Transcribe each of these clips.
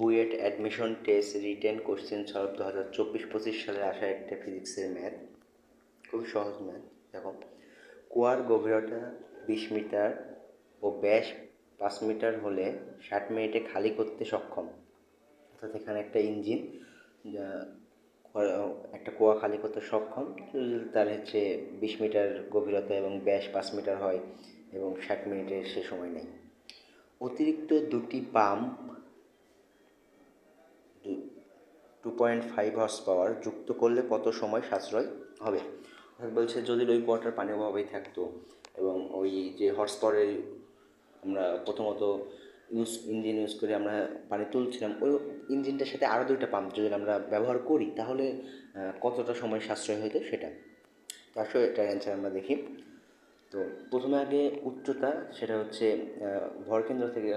BUET admission test written question solve দু হাজার চব্বিশ পঁচিশ সালে আসা একটা ফিজিক্সের ম্যাথ। খুব সহজ ম্যাথ, দেখো। কুয়ার গভীরতা বিশ মিটার ও ব্যাস পাঁচ মিটার হলে ষাট মিনিটে খালি করতে সক্ষম। অর্থাৎ এখানে একটা ইঞ্জিন একটা কুয়া খালি করতে সক্ষম। তার হচ্ছে বিশ মিটার গভীরতা এবং ব্যাস পাঁচ মিটার হয় এবং ষাট মিনিটের সে সময় নেই। অতিরিক্ত দুটি pump two point five horse power যুক্ত করলে কত সময় সাশ্রয় হবে? বলছে যদি ওই কুয়াটার পানি অভাবেই থাকতো এবং ওই যে হর্স পাওয়ারের আমরা প্রথমত ইউজ ইঞ্জিন ইউজ করে আমরা পানি তুলছিলাম, ওই ইঞ্জিনটার সাথে আরও দুইটা পাম্প যদি আমরা ব্যবহার করি, তাহলে কতটা সময় সাশ্রয় হতো সেটা? তো আসলে এটার অ্যান্সার আমরা দেখি। তো প্রথমে আগে উচ্চতা, সেটা হচ্ছে ভরকেন্দ্র থেকে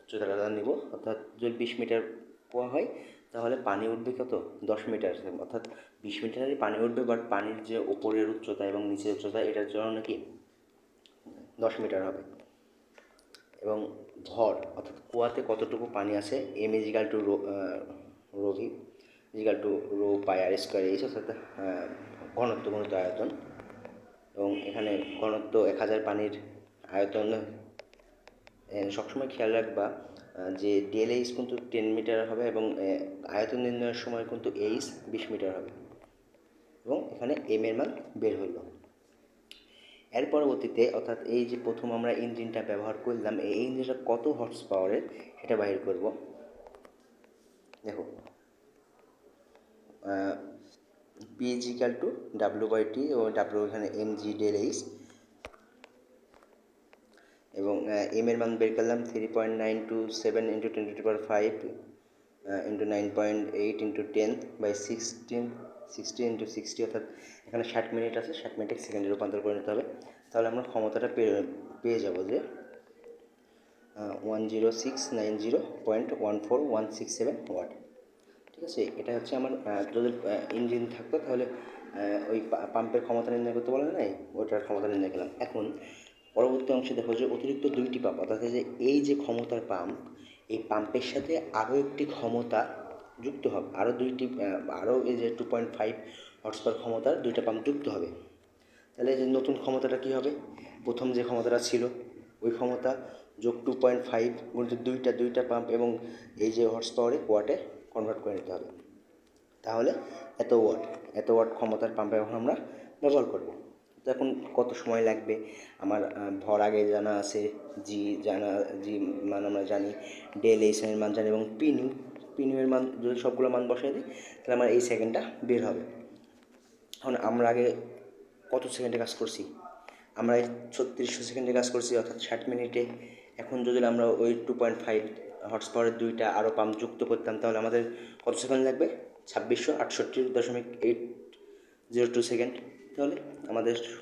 উচ্চতাটা নিব, অর্থাৎ যদি বিশ মিটার পোয়া হয়, তাহলে পানি উঠবে কত? দশ মিটার, অর্থাৎ বিশ মিটারেরই পানি উঠবে বাট পানির যে ওপরের উচ্চতা এবং নিচের উচ্চতা, এটার জন্য নাকি দশ মিটার হবে। এবং ভর, অর্থাৎ কুয়াতে কতটুকু পানি আছে M equal to rho rho V equal to rho pi R square H অর্থাৎ ঘনত্ব ঘনত্ব আয়তন। এবং এখানে ঘনত্ব এক হাজার পানির আয়তন সবসময় খেয়াল রাখবা যে ডিএল এইচ কিন্তু টেন মিটার হবে এবং আয়তন নির্ণয়ের সময় কিন্তু এইচ বিশ মিটার হবে। এবং এখানে এম এর মান বের হইল। এর পরবর্তীতে অর্থাৎ এই যে প্রথম আমরা ইঞ্জিনটা ব্যবহার করলাম, এই ইঞ্জিনটা কত হর্স পাওয়ারের সেটা বাহির করব। দেখো P equal to W by T O W এখানে M G del H M এর মান বের করলাম three point nine two seven into twenty two power five into nine point eight into ten by sixteen sixty into sixty অর্থাৎ এখানে ষাট minute আছে, ষাট মিনিটে সেকেন্ডে রূপান্তর করে নিতে হবে। তাহলে আমরা ক্ষমতাটা পেয়ে পেয়ে যাব যে one zero six nine zero point one four one six seven watt ঠিক আছে? এটা হচ্ছে আমার যদি ইঞ্জিন থাকতো তাহলে ওই পাম্পের ক্ষমতা নির্ণয় করতে বলা নাই? ওইটার ক্ষমতা নির্ণয় করলাম। এখন পরবর্তী অংশে দেখো যে অতিরিক্ত দুইটি পাম্প, অর্থাৎ যে, এই যে ক্ষমতার পাম্প, এই পাম্পের সাথে আরও একটি ক্ষমতা যুক্ত হবে, আরও দুইটি আরও এই যে টু পয়েন্ট ফাইভ পাওয়ার ক্ষমতার দুইটা পাম্প যুক্ত হবে। তাহলে যে নতুন ক্ষমতাটা কী হবে? প্রথম যে ক্ষমতাটা ছিল, ওই ক্ষমতা যোগ টু পয়েন্ট ফাইভ বলতে দুইটা দুইটা পাম্প এবং এই যে হর্স পাওয়ারে ওয়াটে কনভার্ট করে নিতে হবে। তাহলে এত ওয়াট এত ওয়াট ক্ষমতার পাম্প এখন আমরা ব্যবহার করব। এখন কত সময় লাগবে? আমার ভর আগে জানা আছে, জি জানা, জি মান আমরা জানি, ডেল এইচ এর মান জানি এবং পিনিউ পিনিউয়ের মান যদি সবগুলো মান বসাই দিই, তাহলে আমার এই সেকেন্ডটা বের হবে। এখন আমরা আগে কত সেকেন্ডে কাজ করছি? আমরা এই ছত্রিশশো সেকেন্ডে কাজ করছি, অর্থাৎ ষাট মিনিটে। এখন যদি আমরা ওই টু পয়েন্ট ফাইভ হর্স পাওয়ারের দুইটা আরও পাম্প যুক্ত করতাম, তাহলে আমাদের কত সেকেন্ড লাগবে? ছাব্বিশশো আটষট্টি দশমিক এইট জিরো টু সেকেন্ড তাহলে আমাদের